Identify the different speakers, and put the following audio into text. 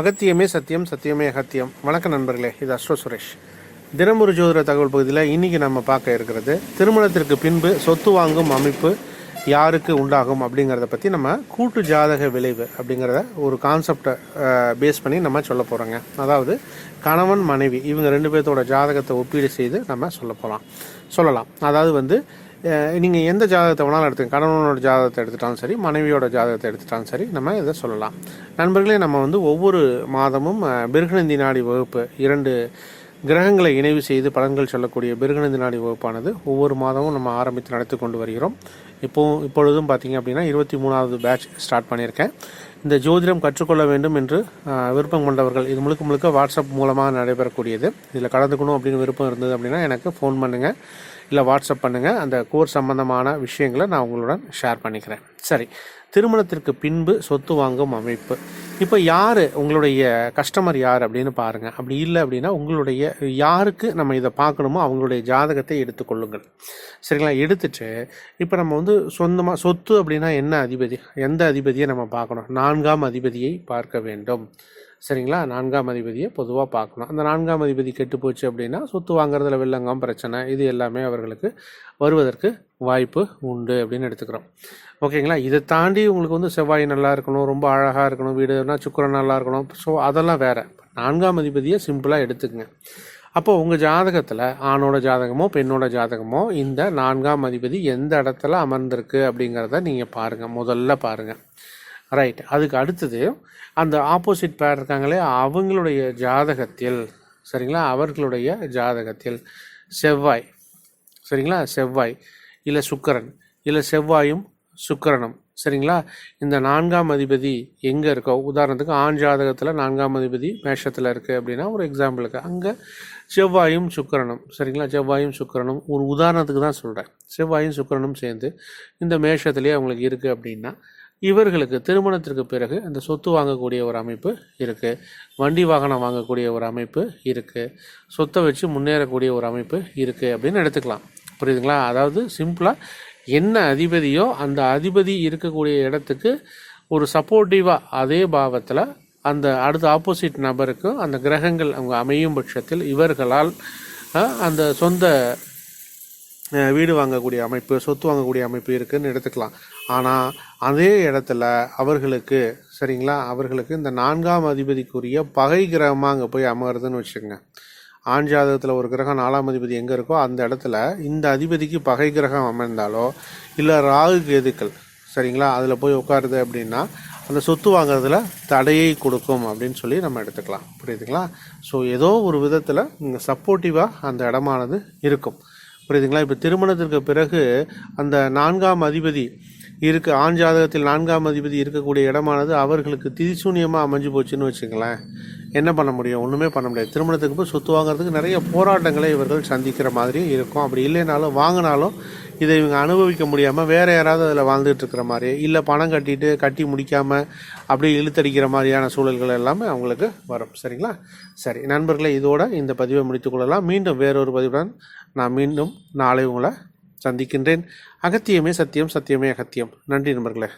Speaker 1: அகத்தியமே சத்தியம் சத்தியமே அகத்தியம். வணக்கம் நண்பர்களே இது அஸ்வ சுரேஷ். தினமொரு ஜோதிட தகவல் பகுதியில் இன்றைக்கி நம்ம பார்க்க இருக்கிறது திருமணத்திற்கு பின்பு சொத்து வாங்கும் அமைப்பு யாருக்கு உண்டாகும் அப்படிங்கிறத பற்றி நம்ம கூட்டு ஜாதக விளைவு அப்படிங்கிறத ஒரு கான்செப்டை பேஸ் பண்ணி நம்ம சொல்ல போகிறோங்க அதாவது கணவன் மனைவி இவங்க ரெண்டு பேர்த்தோட ஜாதகத்தை ஒப்பீடு செய்து நம்ம சொல்ல போகலாம் சொல்லலாம். அதாவது வந்து நீங்கள் எந்த ஜாதகத்தை வேணாலும் எடுத்துங்க கணவனோட ஜாதகத்தை எடுத்துட்டாலும் சரி மனைவியோட ஜாதகத்தை எடுத்துட்டாலும் சரி நம்ம இதை சொல்லலாம். நண்பர்களே நம்ம வந்து ஒவ்வொரு மாதமும் பிருகநந்தி நாடி வகுப்பு இரண்டு கிரகங்களை இணைவு செய்து பலன்கள் சொல்லக்கூடிய பிருகநந்தி நாடி வகுப்பானது ஒவ்வொரு மாதமும் நம்ம ஆரம்பித்து நடத்தி கொண்டு வருகிறோம். இப்போ இப்பொழுதும் பார்த்தீங்க அப்படின்னா இருபத்தி மூணாவது பேட்ச் ஸ்டார்ட் பண்ணியிருக்கேன். இந்த ஜோதிடம் கற்றுக்கொள்ள வேண்டும் என்று விருப்பம் கொண்டவர்கள் இது முழுக்க முழுக்க வாட்ஸ்அப் மூலமாக நடைபெறக்கூடியது. இதில் கலந்துக்கணும் அப்படின்னு விருப்பம் இருந்தது அப்படின்னா எனக்கு ஃபோன் பண்ணுங்கள் இல்லை வாட்ஸ்அப் பண்ணுங்கள் அந்த கோர்ஸ் சம்பந்தமான விஷயங்களை நான் உங்களுடன் ஷேர் பண்ணிக்கிறேன். சரி திருமணத்திற்கு பின்பு சொத்து வாங்கும் அமைப்பு. இப்போ யார் உங்களுடைய கஸ்டமர் யார் அப்படின்னு பாருங்கள் அப்படி இல்லை அப்படின்னா உங்களுடைய யாருக்கு நம்ம இதை பார்க்கணுமோ அவங்களுடைய ஜாதகத்தை எடுத்துக்கொள்ளுங்கள். சரிங்களா? எடுத்துட்டு இப்போ நம்ம வந்து சொந்தமாக சொத்து அப்படின்னா என்ன அதிபதி? எந்த அதிபதியை நம்ம பார்க்கணும்? நான்காம் அதிபதியை பார்க்க வேண்டும். சரிங்களா? நான்காம் அதிபதியை பொதுவாக பார்க்கணும். அந்த நான்காம் அதிபதி கெட்டு போச்சு அப்படின்னா சொத்து வாங்குறதுல வெள்ளங்கம் பிரச்சனை இது எல்லாமே அவர்களுக்கு வருவதற்கு வாய்ப்பு உண்டு அப்படின்னு எடுத்துக்கிறோம். ஓகேங்களா? இதை தாண்டி உங்களுக்கு வந்து செவ்வாய் நல்லா இருக்கணும் ரொம்ப அழகாக இருக்கணும் வீடுனா சுக்கரன் நல்லா இருக்கணும். ஸோ அதெல்லாம் வேறு. நான்காம் அதிபதியை சிம்பிளாக எடுத்துக்கங்க. அப்போ உங்கள் ஜாதகத்தில் ஆணோட ஜாதகமோ பெண்ணோட ஜாதகமோ இந்த நான்காம் அதிபதி எந்த இடத்துல அமர்ந்திருக்கு அப்படிங்கிறத நீங்கள் பாருங்கள் முதல்ல பாருங்கள் ரைட் அதுக்கு அடுத்தது அந்த ஆப்போசிட் பேர் இருக்காங்களே அவங்களுடைய ஜாதகத்தில் சரிங்களா? அவர்களுடைய ஜாதகத்தில் செவ்வாய் சரிங்களா? செவ்வாய் இல்லை சுக்கரன் இல்லை செவ்வாயும் சுக்கரனும் சரிங்களா? இந்த நான்காம் அதிபதி எங்கே இருக்கோ உதாரணத்துக்கு ஆண் ஜாதகத்தில் நான்காம் அதிபதி மேஷத்தில் இருக்குது அப்படின்னா ஒரு எக்ஸாம்பிளுக்கு அங்கே செவ்வாயும் சுக்கரனும் சரிங்களா? செவ்வாயும் சுக்கிரனும் ஒரு உதாரணத்துக்கு தான் சொல்கிறேன் செவ்வாயும் சுக்கிரனும் சேர்ந்து இந்த மேஷத்துலேயே அவங்களுக்கு இருக்குது அப்படின்னா இவர்களுக்கு திருமணத்திற்கு பிறகு அந்த சொத்து வாங்கக்கூடிய ஒரு அமைப்பு இருக்குது வண்டி வாகனம் வாங்கக்கூடிய ஒரு அமைப்பு இருக்குது சொத்தை வச்சு முன்னேறக்கூடிய ஒரு அமைப்பு இருக்குது அப்படின்னு எடுத்துக்கலாம். புரியுதுங்களா? அதாவது சிம்பிளாக என்ன அதிபதியோ அந்த அதிபதி இருக்கக்கூடிய இடத்துக்கு ஒரு சப்போர்ட்டிவாக அதே பாவத்தில் அந்த அடுத்த ஆப்போசிட் நபருக்கும் அந்த கிரகங்கள் அவங்க அமையும் பட்சத்தில் இவர்களால் அந்த சொந்த வீடு வாங்கக்கூடிய அமைப்பு சொத்து வாங்கக்கூடிய அமைப்பு இருக்குதுன்னு எடுத்துக்கலாம். ஆனால் அதே இடத்துல அவர்களுக்கு சரிங்களா? அவர்களுக்கு இந்த நான்காம் அதிபதிக்குரிய பகை கிரகமாக அங்கே போய் அமருதுன்னு வச்சுக்கோங்க. ஆண் ஜாதகத்தில் ஒரு கிரகம் நாலாம் அதிபதி எங்கே இருக்கோ அந்த இடத்துல இந்த அதிபதிக்கு பகை கிரகம் அமர்ந்தாலோ இல்லை ராகு கேதுக்கள் சரிங்களா? அதில் போய் உட்காருது அப்படின்னா அந்த சொத்து வாங்குறதுல தடையை கொடுக்கும் அப்படின்னு சொல்லி நம்ம எடுத்துக்கலாம். புரியுதுங்களா? ஸோ ஏதோ ஒரு விதத்தில் இங்கே சப்போர்ட்டிவாக அந்த இடமானது இருக்கும். புரியுதுங்களா? இப்போ திருமணத்திற்கு பிறகு அந்த நான்காம் அதிபதி இருக்கு ஆண் ஜாதகத்தில் நான்காம் அதிபதி இருக்கக்கூடிய இடமானது அவர்களுக்கு திதிசூன்யமாக அமைஞ்சு போச்சுன்னு வச்சுங்களேன் என்ன பண்ண முடியும்? ஒன்றுமே பண்ண முடியாது. திருமணத்துக்கு போய் சொத்து வாங்குறதுக்கு நிறைய போராட்டங்களை இவர்கள் சந்திக்கிற மாதிரி இருக்கும். அப்படி இல்லைனாலும் வாங்கினாலும் இதை இவங்க அனுபவிக்க முடியாமல் வேறு யாராவது அதில் வாழ்ந்துட்டு இருக்கிற மாதிரி இல்லை பணம் கட்டிட்டு கட்டி முடிக்காமல் அப்படியே இழுத்தடிக்கிற மாதிரியான சூழல்கள் எல்லாமே அவங்களுக்கு வரும். சரிங்களா? சரி நண்பர்களே இதோட இந்த பதிவை முடித்துக்கொள்ளலாம் மீண்டும் வேறொரு பதிவுடன் நான் மீண்டும் நாளை உங்களை சந்திக்கின்றேன். அகத்தியமே சத்தியம் சத்தியமே அகத்தியம். நன்றி நண்பர்களே.